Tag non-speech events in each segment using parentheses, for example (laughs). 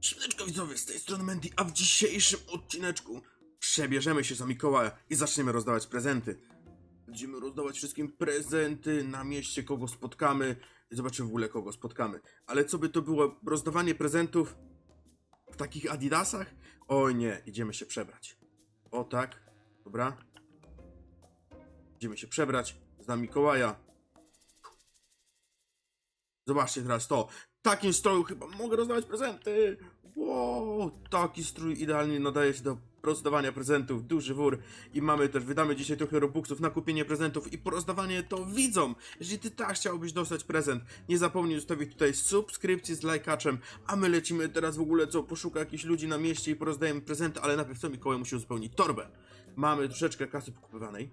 Siemaneczko widzowie, z tej strony Mandy, a w dzisiejszym odcineczku przebierzemy się za Mikołaja i zaczniemy rozdawać prezenty. Będziemy rozdawać wszystkim prezenty na mieście, kogo spotkamy zobaczymy w ogóle kogo spotkamy. Ale co by to było, rozdawanie prezentów w takich adidasach? Oj nie, idziemy się przebrać. O tak, dobra. Idziemy się przebrać za Mikołaja. Zobaczcie teraz to. Takim stroju chyba mogę rozdawać prezenty. Wow, taki strój idealnie nadaje się do rozdawania prezentów. Duży wór. I mamy też, wydamy dzisiaj trochę robuxów na kupienie prezentów i porozdawanie to widzom. Jeżeli ty też chciałbyś dostać prezent, nie zapomnij zostawić tutaj subskrypcji z lajkaczem, a my lecimy teraz w ogóle co, poszuka jakichś ludzi na mieście i porozdajemy prezenty, ale najpierw co Mikołaj musi uzupełnić torbę. Mamy troszeczkę kasy pokupywanej.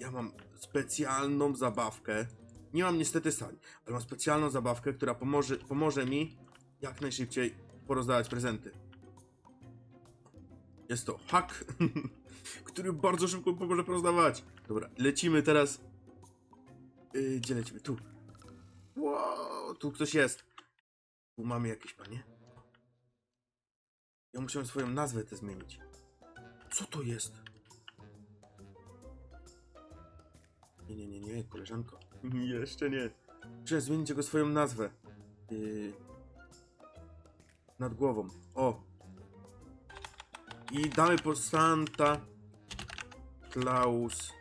Ja mam specjalną zabawkę. Nie mam niestety sali, ale mam specjalną zabawkę, która pomoże, pomoże mi jak najszybciej porozdawać prezenty. Jest to hak, (laughs) który bardzo szybko pomoże porozdawać. Dobra, lecimy teraz. Yy, gdzie lecimy? Tu. Wow, tu ktoś jest. Tu mamy jakieś panie. Ja muszę swoją nazwę tę zmienić. Co to jest? Nie, nie, nie, nie, koleżanko. (laughs) Jeszcze nie. Muszę zmienić jego swoją nazwę. Yy... Nad głową. O! I damy po Santa Claus.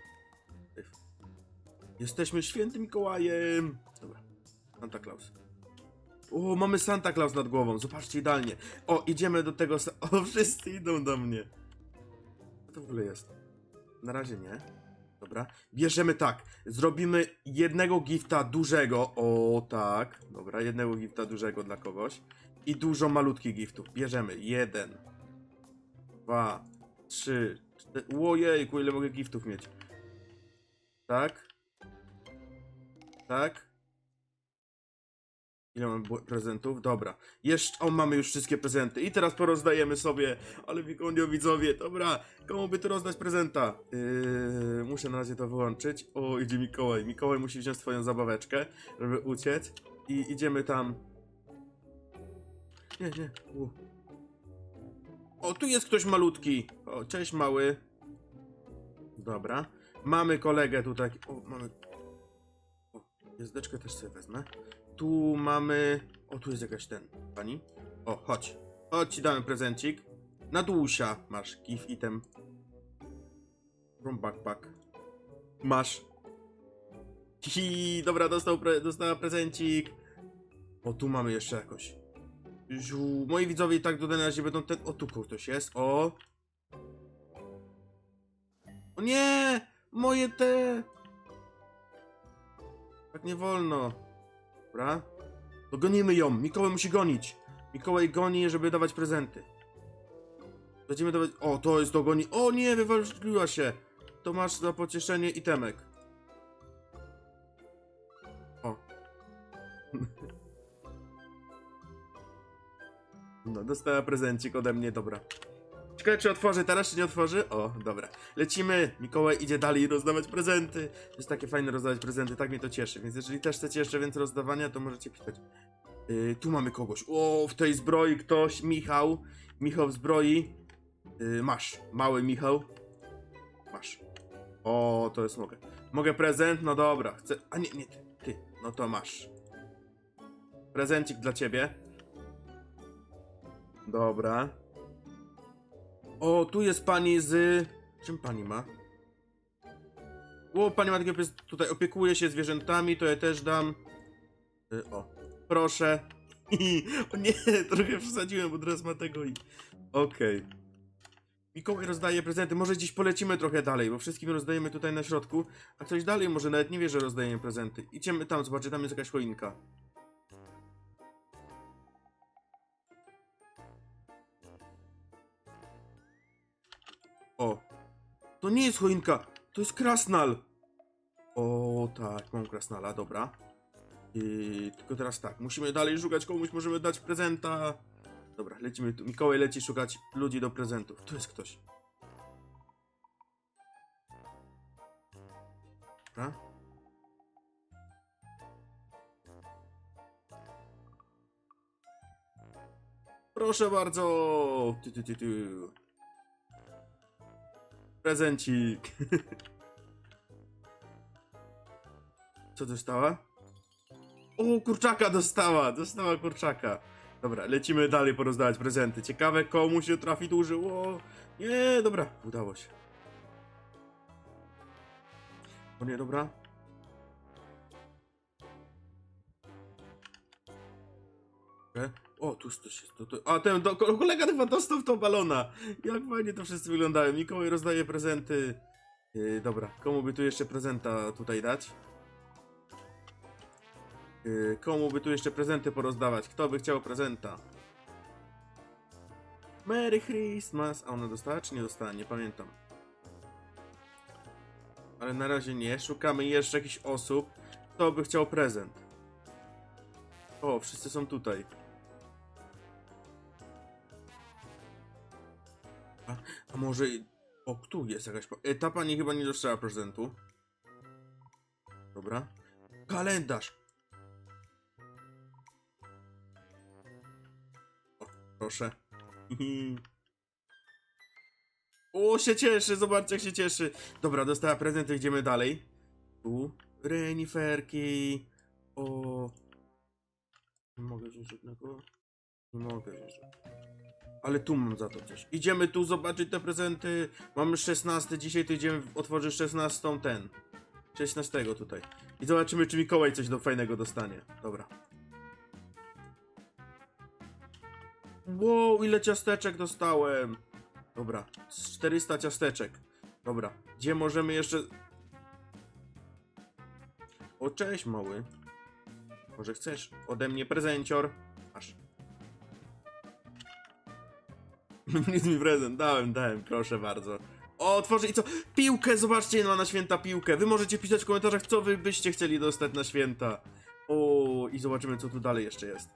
Jesteśmy świętym Mikołajem. Dobra. Santa Claus. O, mamy Santa Claus nad głową. Zobaczcie idealnie. O, idziemy do tego. (laughs) O, wszyscy idą do mnie. Co to w ogóle jest? Na razie nie. Dobra. Bierzemy tak. Zrobimy jednego gifta dużego. O, tak. Dobra, jednego gifta dużego dla kogoś. I dużo malutkich giftów. Bierzemy. Jeden. Dwa. Trzy. Cztery. Ojejku, ile mogę giftów mieć. Tak. Tak. Ile mam bu- prezentów? Dobra. Jeszcze, o, mamy już wszystkie prezenty. I teraz porozdajemy sobie. Ale Wikonio widzowie, dobra. Komu by tu rozdać prezenta? Yy, muszę na razie to wyłączyć. O, idzie Mikołaj. Mikołaj musi wziąć swoją zabaweczkę, żeby uciec. I idziemy tam. Nie, nie. U. O, tu jest ktoś malutki. O, cześć mały. Dobra. Mamy kolegę tutaj. O, mamy. O, jezdeczkę też sobie wezmę. Tu mamy. O, tu jest jakaś ten. Pani. O, chodź. Chodź, ci damy prezencik. Na dłusia masz give item. From backpack. Masz. Hi, dobra, dostał pre, dostała prezencik. O, tu mamy jeszcze jakoś. Ziu, moi widzowie i tak do na razie będą ten... O, tu ktoś jest. O. O nie! Moje te... Nie wolno. Dobra. To gonimy ją. Mikołaj musi gonić. Mikołaj goni, żeby dawać prezenty. Będziemy dawać... O, to jest do goni... O nie, wywaliła się. To masz za pocieszenie itemek. O. (laughs) No, dostała prezencik ode mnie, dobra. Czy otworzy, teraz czy nie otworzy? O, dobra. Lecimy. Mikołaj idzie dalej rozdawać prezenty. Jest takie fajne rozdawać prezenty, tak mnie to cieszy. Więc jeżeli też chcecie jeszcze więcej rozdawania, to możecie pisać. Yy, tu mamy kogoś. O, w tej zbroi ktoś. Michał. Michał w zbroi. Yy, masz. Mały Michał. Masz. O, to jest mogę. Mogę prezent? No dobra. Chcę. A nie, nie, ty. ty. No to masz. Prezencik dla ciebie. Dobra. O, tu jest pani z. Czym pani ma? O, pani ma pies... tutaj opiekuje się zwierzętami, to ja też dam. Y, o, proszę. (laughs) o nie, trochę przesadziłem, bo teraz ma tego i. Okej. Mikołaj rozdaje prezenty. Może gdzieś polecimy trochę dalej, bo wszystkim rozdajemy tutaj na środku, a ktoś dalej może nawet nie wie, że rozdajemy prezenty. Idziemy tam, zobaczcie, tam jest jakaś choinka. To nie jest choinka, to jest krasnal. O, tak, mam krasnala, dobra. I tylko teraz tak, musimy dalej szukać komuś, możemy dać prezenta. Dobra, lecimy tu. Mikołaj leci szukać ludzi do prezentów. Tu jest ktoś. Proszę bardzo. Ty, ty, ty, ty. Prezencik. (laughs) Co dostała? O, kurczaka dostała, dostała kurczaka. Dobra, lecimy dalej porozdawać prezenty. Ciekawe, komu się trafi duży. O, nie, dobra, udało się. O nie, dobra. E? O, tu coś jest. To, to, a ten do, kolega chyba dostał to balona. Jak fajnie to wszyscy wyglądają. Mikołaj rozdaje prezenty. Yy, dobra, komu by tu jeszcze prezenta tutaj dać? Yy, komu by tu jeszcze prezenty porozdawać? Kto by chciał prezenta? Merry Christmas! A ona dostała czy nie dostała? Nie pamiętam. Ale na razie nie. Szukamy jeszcze jakichś osób. Kto by chciał prezent? O, wszyscy są tutaj. A, może... i- O, tu jest jakaś... E, ta pani chyba nie dostała prezentu. Dobra. Kalendarz! O, proszę. (laughs) O, się cieszy, zobaczcie jak się cieszy. Dobra, dostała prezent, idziemy dalej. Tu. Reniferki. O. Nie mogę wziąć żadnego. Nie mogę wziąć żadnego. Ale tu mam za to coś. Idziemy tu zobaczyć te prezenty. Mamy 16, dzisiaj to idziemy otworzyć 16 ten. 16 tutaj. I zobaczymy, czy Mikołaj coś do fajnego dostanie. Dobra. Wow, ile ciasteczek dostałem. Dobra, z 400 ciasteczek. Dobra, gdzie możemy jeszcze... O, cześć mały. Może chcesz ode mnie prezencior? Masz. (laughs) Nic mi prezent, dałem, dałem, proszę bardzo. O, otworzę i co? Piłkę, zobaczcie, ma na święta piłkę. Wy możecie pisać w komentarzach, co wy byście chcieli dostać na święta. O, i zobaczymy, co tu dalej jeszcze jest.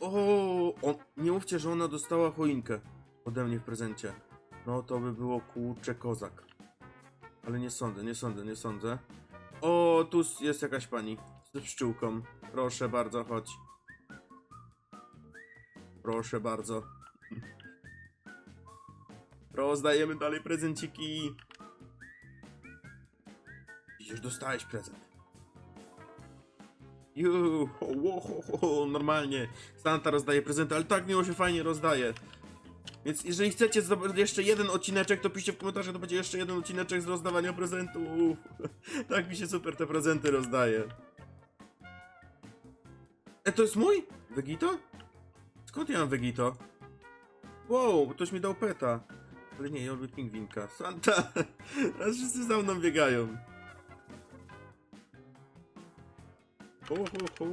O, on, nie mówcie, że ona dostała choinkę ode mnie w prezencie. No to by było kurcze kozak. Ale nie sądzę, nie sądzę, nie sądzę. O, tu jest jakaś pani z pszczółką. Proszę bardzo, chodź. Proszę bardzo. Rozdajemy dalej prezenciki. Już dostałeś prezent. Ju, ho, ho, ho, normalnie. Santa rozdaje prezenty, ale tak miło się fajnie rozdaje. Więc jeżeli chcecie jeszcze jeden odcineczek, to piszcie w komentarzach, to będzie jeszcze jeden odcineczek z rozdawania prezentów. (laughs) tak mi się super te prezenty rozdaje. E, to jest mój? Vegito? Skąd ja mam Vegito? Wow, ktoś mi dał peta. Ale nie, ja lubię pingwinka. Santa! (laughs) Teraz wszyscy za mną biegają. Ho, ho, ho.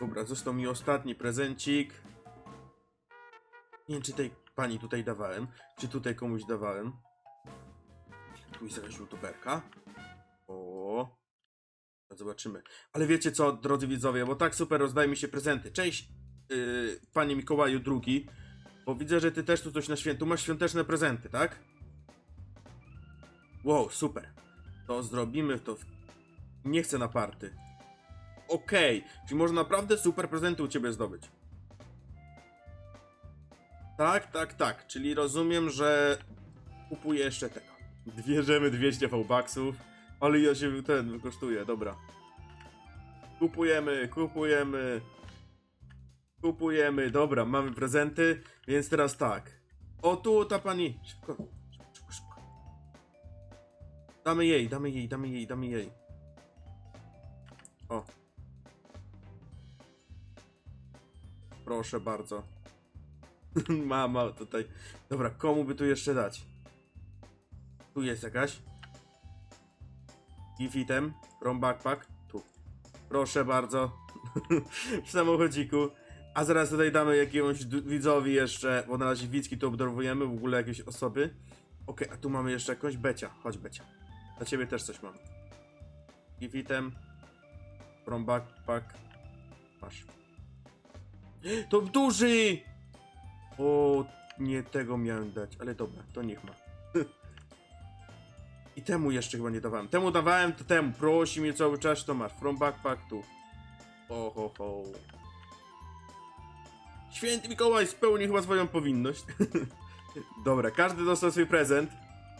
(laughs) Dobra, został mi ostatni prezencik. Nie wiem, czy tej pani tutaj dawałem, czy tutaj komuś dawałem. Tu jest jakaś youtuberka. O. Zobaczymy. Ale wiecie co, drodzy widzowie, bo tak super rozdaje mi się prezenty. Cześć, yy, panie Mikołaju drugi. Bo widzę, że ty też tu coś na świętu. Masz świąteczne prezenty, tak? Wow, super. To zrobimy to. W... Nie chcę na party. Okej, czyli można naprawdę super prezenty u ciebie zdobyć. Tak, tak, tak. Czyli rozumiem, że kupuję jeszcze tego. Bierzemy 200 V-Bucksów. Ale ja się ten kosztuje, dobra. Kupujemy, kupujemy. Kupujemy, dobra, mamy prezenty, więc teraz tak. O, tu ta pani. Szybko, szybko, szybko. Damy jej, damy jej, damy jej, damy jej. O. Proszę bardzo. (laughs) Mama tutaj. Dobra, komu by tu jeszcze dać? Tu jest jakaś. Gift item, from backpack. Tu. Proszę bardzo. (laughs) w samochodziku. A zaraz tutaj damy jakiemuś widzowi jeszcze, bo na razie widzki tu obdarowujemy, w ogóle jakieś osoby. Okej, a tu mamy jeszcze jakąś Becia. Chodź Becia. Dla ciebie też coś mam. Gift item, from backpack. Masz. (gasps) To duży! O, nie tego miałem dać, ale dobra, to niech ma. I temu jeszcze chyba nie dawałem. Temu dawałem, to temu. Prosi mnie cały czas, to masz. From backpack tu. O ho. Święty Mikołaj spełnił chyba swoją powinność. (laughs) Dobra, każdy dostał swój prezent.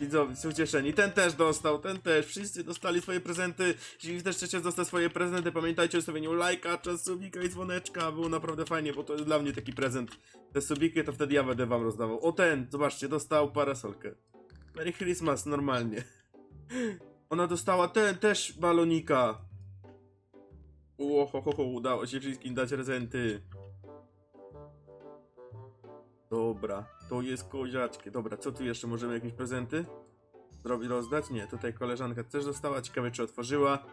Widzowie są ucieszeni. Ten też dostał, ten też. Wszyscy dostali swoje prezenty. Jeśli też chcecie dostać swoje prezenty, pamiętajcie o stawieniu lajka, czas subika i dzwoneczka. Było naprawdę fajnie, bo to jest dla mnie taki prezent. Te subiki to wtedy ja będę wam rozdawał. O ten, zobaczcie, dostał parasolkę. Merry Christmas, normalnie. Ona dostała ten też balonika. Ło, ho, ho, ho, udało się wszystkim dać prezenty. Dobra, to jest koziaczkie. Dobra, co tu jeszcze? Możemy jakieś prezenty? Zrobić, rozdać? Nie, tutaj koleżanka też dostała. Ciekawe, czy otworzyła.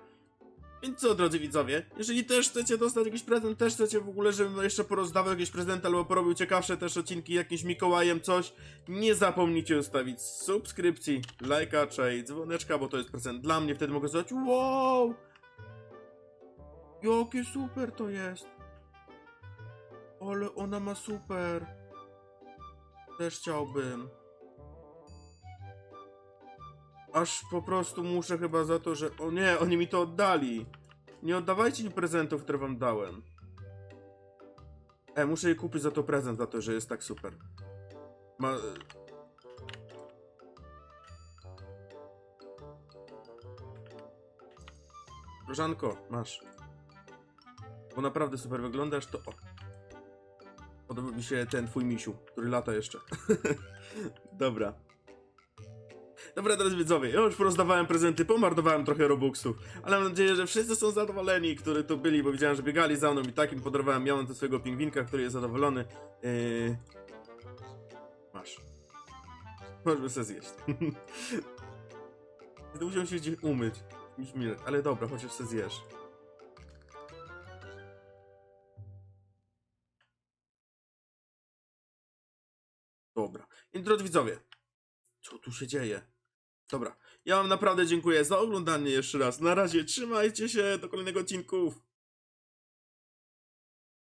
Więc co, drodzy widzowie, jeżeli też chcecie dostać jakiś prezent, też chcecie w ogóle, żebym jeszcze porozdawał jakieś prezenty albo porobił ciekawsze też odcinki jakimś Mikołajem, coś, nie zapomnijcie ustawić subskrypcji, lajka, i dzwoneczka, bo to jest prezent dla mnie, wtedy mogę zrobić wow! Jakie super to jest! Ale ona ma super! Też chciałbym. Aż po prostu muszę chyba za to, że... O nie, oni mi to oddali. Nie oddawajcie mi prezentów, które wam dałem. E, muszę jej kupić za to prezent, za to, że jest tak super. Ma... Różanko, masz. Bo naprawdę super wyglądasz, to o. Podoba mi się ten twój misiu, który lata jeszcze. (laughs) Dobra. Dobra, drodzy widzowie, ja już porozdawałem prezenty, pomardowałem trochę robuxów, ale mam nadzieję, że wszyscy są zadowoleni, którzy tu byli, bo widziałem, że biegali za mną i takim podarowałem. Miałem do swojego pingwinka, który jest zadowolony. Yy... Masz. Możemy sobie zjeść. (laughs) Będę musiał się gdzieś umyć. Niż milek, ale dobra, chociaż sobie zjesz. Dobra. I drodzy widzowie, co tu się dzieje? Dobra, ja wam naprawdę dziękuję za oglądanie jeszcze raz. Na razie, trzymajcie się, do kolejnego odcinków.